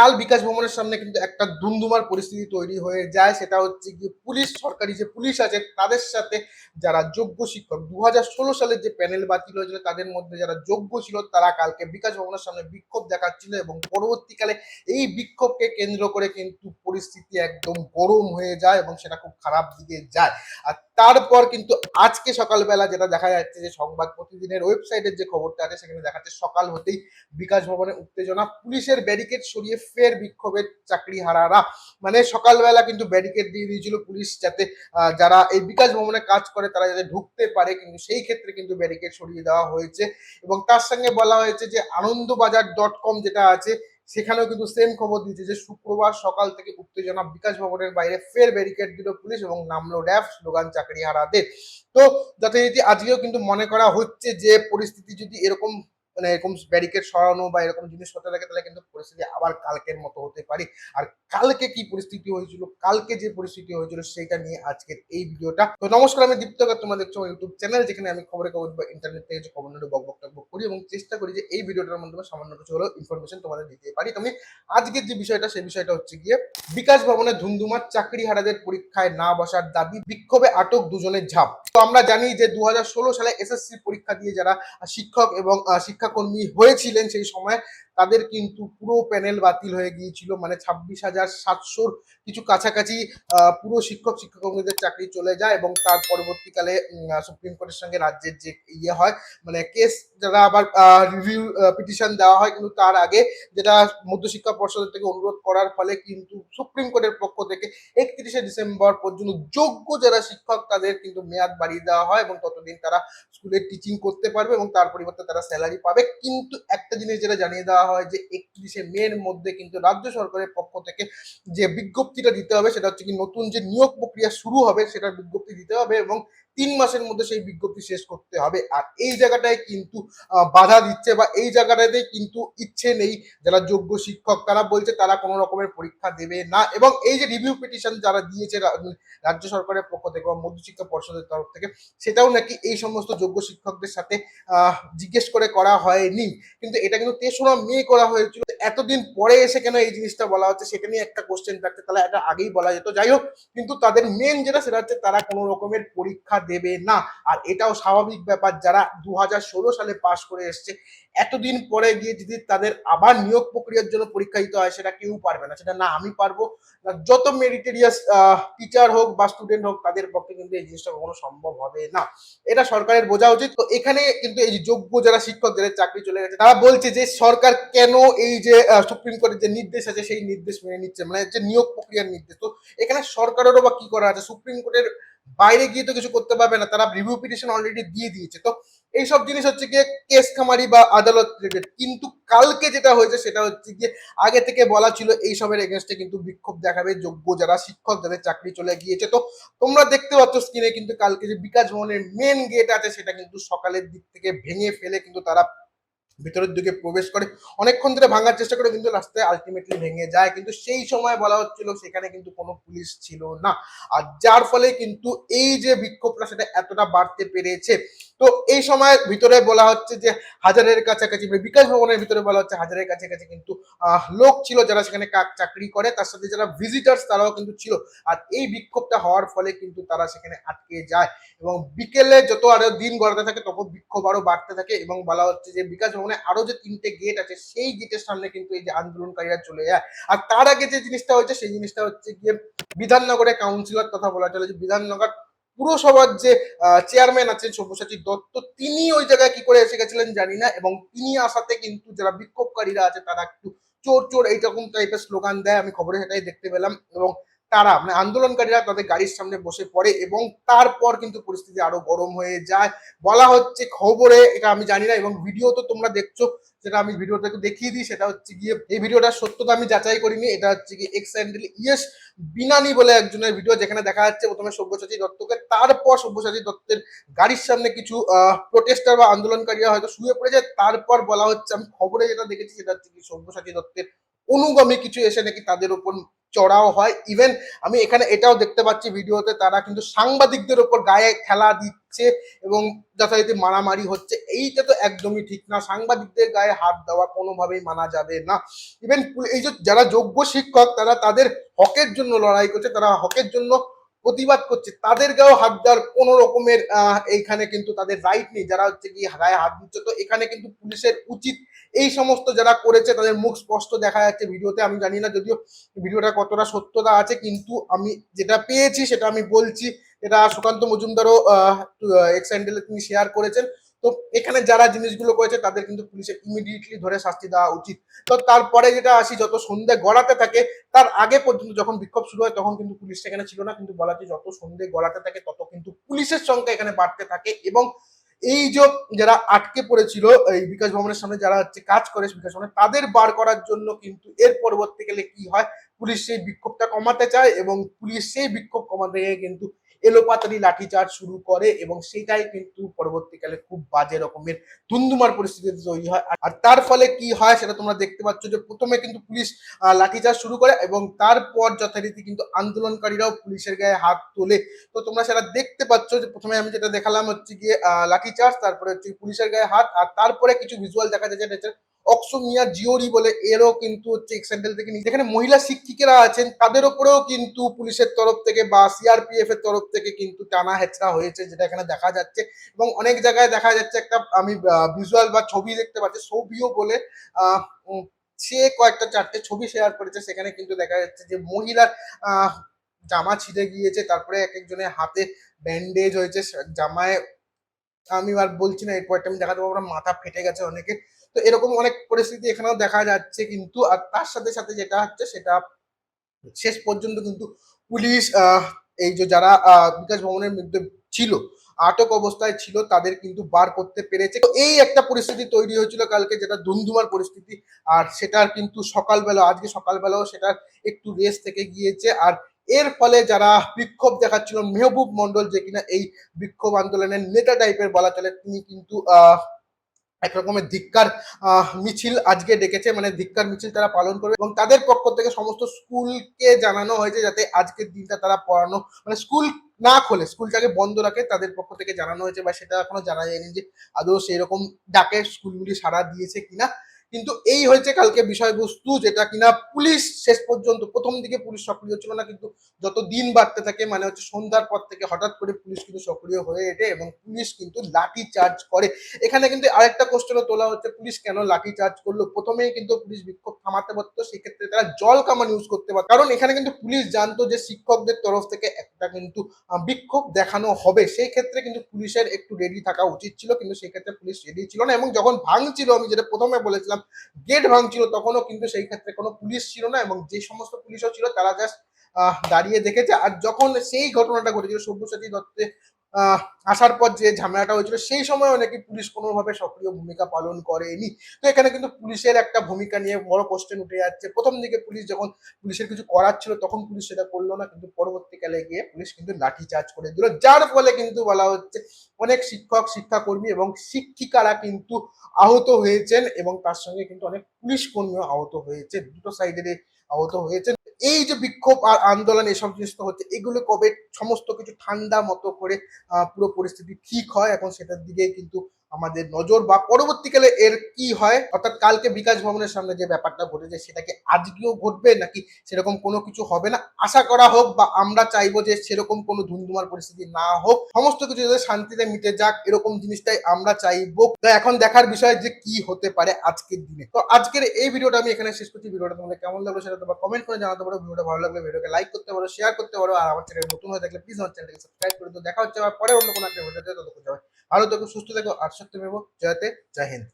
কাল বিকাশ ভবনের সামনে কিন্তু একটা দুমদুমার পরিস্থিতি তৈরি হয়ে যায়, সেটা হচ্ছে গিয়ে পুলিশ, সরকারি যে পুলিশ আছে তাদের সাথে যারা যোগ্য শিক্ষক দু হাজার ষোলো সালের যে প্যানেল বাতিল হয়েছিল তাদের মধ্যে যারা যোগ্য ছিল তারা কালকে বিকাশ ভবনের সামনে বিক্ষোভ দেখাচ্ছিল এবং পরবর্তীকালে এই বিক্ষোভকে কেন্দ্র করে কিন্তু পরিস্থিতি একদম গরম হয়ে যায় এবং সেটা খুব খারাপ দিকে যায়। আর তারপর কিন্তু আজকে সকালবেলা যেটা দেখা যাচ্ছে যে সংবাদ প্রতিদিনের ওয়েবসাইটের যে খবরটা আছে, সেখানে দেখাচ্ছে সকাল হতেই বিকাশ ভবনে উত্তেজনা, পুলিশের ব্যারিকেড সরিয়ে ফের বিক্ষোভের চাকরি হারারা। মানে সকালবেলা কিন্তু ব্যারিকেড দিয়ে দিয়েছিল পুলিশ যাতে যারা এই বিকাশ ভবনে কাজ করে তারা যাতে ঢুকতে পারে। কিন্তু সেই ক্ষেত্রে কিন্তু ব্যারিকেড সরিয়ে দেওয়া হয়েছে এবং তার সঙ্গে বলা হয়েছে যে আনন্দবাজার ডট কম যেটা আছে সেখানেও কিন্তু সেম খবর দিয়েছে যে শুক্রবার সকাল থেকে উত্তেজনা বিকাশ ভবনের বাইরে ফের ব্যারিকেড দিল পুলিশ এবং নামলো র্যাব স্লোগান চাকরি হারাদের তো যথারীতি আজকেও কিন্তু মনে করা হচ্ছে যে পরিস্থিতি যদি এরকম মানে এরকম ব্যারিকেড সরানো বা এরকম জিনিস হতে থাকে তাহলে কিন্তু পরিস্থিতি আবার কালকের মতো হতে পারে। আর কালকে কি পরিস্থিতি হয়েছিল? কালকে যে পরিস্থিতি হয়েছিল সেটা নিয়ে আজকের এই ভিডিওটা। তো নমস্কার আমি দীপ্তকর তোমরা দেখছ ইউটিউব চ্যানেল যেখানে আমি খবরের কাগজ বা ইন্টারনেট থেকে যে খবর নিয়ে বক বক্তব্য করি এবং চেষ্টা করি যে এই ভিডিওটার মাধ্যমে সামান্য কিছু হলেও ইনফরমেশন তোমাদের দিতে পারি। তো আমি আজকের যে বিষয়টা সেই বিষয়টা হচ্ছে গিয়ে বিকাশ ভবনে ধুমধুমার চাকরি হারাদের পরীক্ষায় না বসার দাবি বিক্ষোভে আটক দুজনের ঝাঁপ। তো আমরা জানি যে দু হাজার ষোলো সালে এসএসসি পরীক্ষা দিয়ে যারা শিক্ষক এবং আহ, শিক্ষাকর্মী হয়েছিলেন সেই সময় তাদের কিন্তু পুরো প্যানেল বাতিল হয়ে গিয়েছিল। মানে ছাব্বিশ হাজার সাতশোর কিছু কাছাকাছি পুরো শিক্ষক, শিক্ষাকর্মীদের চাকরি চলে যায় এবং তার পরবর্তীকালে সুপ্রিম কোর্টের সঙ্গে রাজ্যের যে ইয়ে হয় মানে কেস যারা আবার রিভিউ পিটিশন দেওয়া হয় কিন্তু তার আগে যেটা মধ্যশিক্ষা পর্ষদের থেকে অনুরোধ করার ফলে কিন্তু সুপ্রিম কোর্টের পক্ষ থেকে একত্রিশে ডিসেম্বর পর্যন্ত যোগ্য যারা শিক্ষক তাদের কিন্তু মেয়াদ বাড়িয়ে দেওয়া হয় এবং ততদিন তারা স্কুলে টিচিং করতে পারবে এবং তার পরিবর্তে তারা স্যালারি পাবে। কিন্তু একটা জিনিস যেটা জানিয়ে দেওয়া হয় যে একত্রিশে মের মধ্যে কিন্তু রাজ্য সরকারের পক্ষ থেকে যে বিজ্ঞপ্তিটা দিতে হবে, সেটা হচ্ছে কি নতুন যে নিয়োগ প্রক্রিয়া শুরু হবে, সেটার বিজ্ঞপ্তি দিতে হবে এবং তিন মাসের মধ্যে সেই বিজ্ঞপ্তি শেষ করতে হবে। আর এই জায়গাটায় কিন্তু বাধা দিচ্ছে বা এই জায়গাটাতে কিন্তু ইচ্ছে নেই যারা যোগ্য শিক্ষক, তারা বলছে তারা কোনো রকমের পরীক্ষা দেবে না এবং এই যে রিভিউ পিটিশন যারা দিয়েছে রাজ্য সরকারের পক্ষ থেকে বা মধ্যশিক্ষা পর্ষদের তরফ থেকে, সেটাও নাকি এই সমস্ত যোগ্য শিক্ষকদের সাথে জিজ্ঞেস করে করা হয়নি। কিন্তু এটা কিন্তু তেসরা মে করা হয়েছিল। এতদিন পরে এসে কেন এই জিনিসটা বলা হচ্ছে সেটা নিয়ে একটা কোশ্চেন থাকছে, তাহলে এটা আগেই বলা যেত। যাই হোক, কিন্তু তাদের মেন যেটা সেটা হচ্ছে তারা কোনো রকমের পরীক্ষা দেবে না। আর এটাও স্বাভাবিক ব্যাপার, যারা দু হাজার ষোলো সালে পাশ করে এসছে, এতদিন পরে গিয়ে যদি তাদের আবার নিয়োগ প্রক্রিয়ার জন্য পরীক্ষা দিতে হয়, সেটা কেউ পারবে না। সেটা না আমি পারব, না যত মেরিটেরিয়াস টিচার হোক বা স্টুডেন্ট হোক, তাদের পক্ষে কিন্তু এই জিনিসটা কখনো সম্ভব হবে না। এটা সরকারের বোঝা উচিত। তো এখানে কিন্তু এই যোগ্য যারা শিক্ষক, যাদের চাকরি চলে গেছে, তারা বলছে যে সরকার কেন এই যে সুপ্রিম কোর্টের যে নির্দেশ আছে, সেই নির্দেশ মেনে নিচ্ছে? মানে যে নিয়োগ প্রক্রিয়ার নির্দেশ। তো এখানে সরকারেরও বা কি করা আছে? সুপ্রিম কোর্টের বাইরে গিয়ে তো কিছু করতে পারবে না, তারা রিভিউ পিটিশন অলরেডি দিয়ে দিয়েছে। তো এইসব জিনিস হচ্ছে গিয়ে কেস খামারি বা আদালত রিলেটেড কিন্তু কালকে যেটা হয়েছে, সেটা হচ্ছে গিয়ে আগে থেকে বলা ছিল, এইসবের এগেনস্টে কিন্তু বিক্ষোভ দেখাবে, যোগ্য যারা শিক্ষক যাদের চাকরি চলে গিয়েছে। তো তোমরা দেখতে পাচ্ছ স্ক্রিনে কিন্তু কালকে যে বিকাশ ভবনের মেন গেট আছে, সেটা কিন্তু সকালের দিক থেকে ভেঙে ফেলে কিন্তু তারা ভিতরের দিকে প্রবেশ করে, অনেকক্ষণ ধরে ভাঙার চেষ্টা করে কিন্তু লাস্টে আলটিমেটলি ভেঙে যায়। কিন্তু সেই সময় বলা হচ্ছিল সেখানে কিন্তু কোনো পুলিশ ছিল না। আর যার ফলে কিন্তু এই যে বিক্ষোভটা সেটা এতটা বাড়তে পেরেছে তো এই সময় ভিতরে বলা হচ্ছে যে হাজারের কাছাকাছি মানে বিকাশ ভবনের ভিতরে বলা হচ্ছে হাজারের কাছাকাছি কিন্তু লোক ছিল যারা সেখানে চাকরি করে, তার সাথে যারা ভিজিটার্স তারাও কিন্তু ছিল। আর এই বিক্ষোভটা হওয়ার ফলে কিন্তু তারা সেখানে আটকে যায় এবং বিকেলে যত আরও দিন গড়াতে থাকে তখন বিক্ষোভ আরও বাড়তে থাকে এবং বলা হচ্ছে যে বিকাশ ভবনে আরও যে তিনটে গেট আছে, সেই গেটের সামনে কিন্তু এই যে আন্দোলনকারীরা চলে যায়। আর তার আগে যে জিনিসটা হচ্ছে সেই জিনিসটা হচ্ছে গিয়ে বিধাননগরে কাউন্সিলর কথা বলা চলে যে বিধাননগর পুরসভার যে চেয়ারম্যান আছেন সব্যসাচী দত্ত, তিনি ওই জায়গায় কি করে এসে গেছিলেন জানি না, এবং তিনি আসাতে কিন্তু যারা বিক্ষোভকারীরা আছে তারা একটু চোর চোর এইরকম টাইপের স্লোগান দেয়, আমি খবরে সেটাই দেখতে পেলাম, এবং তারা মানে আন্দোলনকারীরা তাদের গাড়ির সামনে বসে পড়ে এবং তারপর কিন্তু পরিস্থিতি আরও গরম হয়ে যায়। বলা হচ্ছে খবরে, এটা আমি জানি না এবং ভিডিও তো তোমরা দেখছ যেটা আমি ভিডিওটা দেখিয়ে দিই, সেটা হচ্ছে গিয়ে এই ভিডিওটার সত্যতা আমি যাচাই করিনি, এটা হচ্ছে গিয়ে এক্স হ্যান্ডেল ইয়েস বিনানি বলে একজনের ভিডিও যেখানে দেখা যাচ্ছে প্রথমে সব্যসাচী দত্তকে, তারপর সব্যসাচী দত্তের গাড়ির সামনে কিছু প্রোটেস্টার বা আন্দোলনকারীরা হয়তো শুয়ে পড়ে যায় তারপর বলা হচ্ছে আমি খবরে যেটা দেখেছি সেটা হচ্ছে কি সব্যসাচী দত্তের অনুগামী কিছু এসে নাকি তাদের উপর চড়াও হয়। ইভেন আমি এখানে এটাও দেখতে পাচ্ছি ভিডিওতে, তারা কিন্তু সাংবাদিকদের ওপর গায়ে খেলা দিচ্ছে এবং যথারীতি মারামারি হচ্ছে। এইটা তো একদমই ঠিক না। সাংবাদিকদের গায়ে হাত দেওয়া কোনোভাবেই মানা যাবে না। ইভেন এই যে যারা যোগ্য শিক্ষক, তারা তাদের হকের জন্য লড়াই করছে, তারা হকের জন্য প্রতিবাদ করছে। তাদের গায়েও হাত দেওয়ার কোন রকমের এইখানে কিন্তু তাদের রাইট নেই। যারা হচ্ছে কি গায়ে হাত দিচ্ছে। তো এখানে কিন্তু পুলিশের উচিত এই সমস্ত যারা করেছে, তাদের মুখ স্পষ্ট দেখা যাচ্ছে ভিডিওতে। আমি জানি না যদিও ভিডিওটা কতটা সত্যতা আছে, কিন্তু আমি যেটা পেয়েছি সেটা আমি বলছি। এটা সুকান্ত মজুমদারও এক্স হ্যান্ডেলে তিনি শেয়ার করেছেন। তো এখানে যারা জিনিসগুলো করেছে, তাদের কিন্তু পুলিশের ইমিডিয়েটলি ধরে শাস্তি দেওয়া উচিত। তো তারপরে যেটা আসি, যত সন্ধে গড়াতে থাকে, তার আগে পর্যন্ত যখন বিক্ষোভ শুরু হয়, তখন কিন্তু পুলিশ সেখানে ছিল না। কিন্তু বলা যত সন্ধে গড়াতে থাকে, তত কিন্তু পুলিশের সংখ্যা এখানে বাড়তে থাকে এবং এই যে যারা আটকে পড়েছিল, এই বিকাশ ভবনের সামনে যারা হচ্ছে কাজ করে, বিকাশ ভবনে, তাদের বার করার জন্য কিন্তু এর পরবর্তীকালে কি হয়, পুলিশ সেই বিক্ষোভটা কমাতে চায় এবং পুলিশ সেই বিক্ষোভ কমাতে গিয়ে কিন্তু এলোপাতারি লাঠিচার্জ শুরু করে এবং সেটাই কিন্তু পরবর্তীকালে খুব বাজে রকমের ধুন্ধুমার পরিস্থিতি তৈরি হয়। আর- তার ফলে কি হয় সেটা তোমরা দেখতে পাচ্ছ যে প্রথমে কিন্তু পুলিশ লাঠিচার্জ শুরু করে এবং তারপর যথারীতি কিন্তু আন্দোলনকারীরাও পুলিশের গায়ে হাত তোলে। তো তোমরা সেটা দেখতে পাচ্ছ যে প্রথমে আমি যেটা দেখালাম হচ্ছে গিয়ে লাঠিচার্জ, তারপরে হচ্ছে পুলিশের গায়ে হাত, আর তারপরে কিছু ভিজুয়াল দেখা যায় যেটা অক্সোমিয়া জিওরি বলে এরও কিন্তু হচ্ছে এক্সেন্ডেল থেকে নিয়ে- যেখানে মহিলা শিক্ষিকারা আছেন, তাদের উপরেও কিন্তু পুলিশের তরফ থেকে বা সিআরপিএফ এর তরফ থেকে কিন্তু টানা হেচড়া হয়েছে, যেটা এখানে দেখা যাচ্ছে। এবং অনেক জায়গায় দেখা যাচ্ছে একটা, আমি ভিজুয়াল বা ছবি দেখতে পাচ্ছি, ছবিও বলে সে কয়েকটা, চারটে ছবি শেয়ার করেছে। সেখানে কিন্তু দেখা যাচ্ছে যে মহিলার জামা ছিঁড়ে গিয়েছে, তারপরে এক একজনের হাতে ব্যান্ডেজ হয়েছে জামায়, আমি আর বলছি না, এরপর আমি দেখাতে পারব মাথা ফেটে গেছে অনেকে তো এরকম অনেক পরিস্থিতি এখানেও দেখা যাচ্ছে কিন্তু, আর তার সাথে সাথে যেটা হচ্ছে সেটা শেষ পর্যন্ত কিন্তু পুলিশ এই যে যারা বিকাশ ভবনের মধ্যে ছিল, আটক অবস্থায় ছিল, তাদের কিন্তু বার করতে পেরেছে। তো এই একটা পরিস্থিতি তৈরি হয়েছিল কালকে যেটা ধুমধুমার পরিস্থিতি, আর সেটার কিন্তু সকালবেলা, আজকে সকালবেলাও সেটার একটু রেস থেকে গিয়েছে। আর এর ফলে যারা বিক্ষোভ দেখাচ্ছিল, মেহবুব মন্ডল যে কিনা এই বিক্ষোভ আন্দোলনের নেতা টাইপের বলা চলে, তিনি কিন্তু, আহ এক রকমের ধিক্কার মিছিল আজকে ডেকেছে মানে ধিক্কার মিছিল তারা পালন করবে এবং তাদের পক্ষ থেকে সমস্ত স্কুলকে জানানো হয়েছে যাতে আজকের দিনটা তারা পড়ানো মানে স্কুল না খোলে, স্কুলটাকে বন্ধ রাখে তাদের পক্ষ থেকে জানানো হয়েছে বা সেটা এখনও জানা যায়নি যে আদৌ সেই রকম ডাকে স্কুলগুলি সাড়া দিয়েছে কিনা। কিন্তু এই হয়েছে কালকে বিষয়বস্তু যেটা কিনা পুলিশ শেষ পর্যন্ত প্রথম দিকে পুলিশ সক্রিয় ছিল না, কিন্তু যত দিন বাড়তে থাকে মানে হচ্ছে সন্ধ্যার পর থেকে হঠাৎ করে পুলিশ কিন্তু সক্রিয় হয়ে এটে এবং পুলিশ কিন্তু লাঠি চার্জ করে। এখানে কিন্তু আরেকটা কোশ্চেনও তোলা হচ্ছে, পুলিশ কেন লাঠি চার্জ করল? প্রথমেই কিন্তু পুলিশ বিক্ষোভ থামাতে পারতো, সেক্ষেত্রে তারা জল কামান ইউজ করতে পারত। কারণ এখানে কিন্তু পুলিশ জানতো যে শিক্ষকদের তরফ থেকে একটা কিন্তু বিক্ষোভ দেখানো হবে। সেই ক্ষেত্রে কিন্তু পুলিশের একটু রেডি থাকা উচিত ছিল, কিন্তু সেক্ষেত্রে পুলিশ রেডি ছিল না এবং যখন ভাঙছিল, আমি যেটা প্রথমে বলেছিলাম গেট ভাঙছিল, তখনও কিন্তু সেই ক্ষেত্রে কোনো পুলিশ ছিল না এবং যে সমস্ত পুলিশও ছিল, তারা জাস্ট দাঁড়িয়ে দেখেছে। আর যখন সেই ঘটনাটা ঘটেছিল, সব্যসাচী দত্তে আসার পর যে ঝামেলাটা হয়েছিল, সেই সময় নাকি পুলিশ কোনোভাবে সক্রিয় ভূমিকা পালন করেনি। তো এখানে কিন্তু পুলিশের একটা ভূমিকা নিয়ে বড় কোশ্চেন উঠে যাচ্ছে। প্রথম দিকে পুলিশ যখন পুলিশের কিছু করার ছিল, তখন পুলিশ সেটা করল না, কিন্তু পরবর্তীকালে গিয়ে পুলিশ কিন্তু লাঠি চার্জ করে দিল। যার ফলে কিন্তু বলা হচ্ছে, অনেক শিক্ষক, শিক্ষাকর্মী এবং শিক্ষিকারা কিন্তু আহত হয়েছেন এবং তার সঙ্গে কিন্তু অনেক পুলিশ কর্মীও আহত হয়েছে। দুটো সাইডের আহত হয়েছে। এই যে বিক্ষোভ আর আন্দোলন এসব জিনিস তো হচ্ছে, এগুলো কবে সমস্ত কিছু ঠান্ডা মতো করে পুরো পরিস্থিতি ঠিক হয়? এখন সেটার দিকে কিন্তু আমাদের নজর বা পরবর্তীকালে এর কি হয়? অর্থাৎ কালকে বিকাশ ভবনের সামনে যে ব্যাপারটা ঘটেছে, সেটা কি আজকেও ঘটবে নাকি সেরকম কোনো কিছু হবে না? আশা করা হোক বা আমরা চাইব যে সেরকম কোনো ধুমধুমার পরিস্থিতি না হোক, সমস্ত কিছু যাতে শান্তিতে মিটে যাক, এরকম জিনিসটাই আমরা চাইব। তো এখন দেখার বিষয় যে কি হতে পারে আজকের দিনে। তো আজকের এই ভিডিওটা আমি এখানে শেষ করছি। ভিডিওটা তোমাদের কেমন লাগল সেটা তোমরা কমেন্ট করে জানাতে পারো। ভিডিওটা ভালো লাগলে ভিডিওকে লাইক করতে পারো শেয়ার করতে পারো, আর আমার চ্যানেল নতুন হয়ে থাকলে প্লিজ আমার চ্যানেলকে সাবস্ক্রাইব করে দিও। দেখা হচ্ছে আবার পরে অন্য কোনো একটা ভিডিওতে ততক্ষণ যাবে ভালো থেকো, সুস্থ থেকো, আর সত্য ভেবো জয়তে জয় হিন্দ।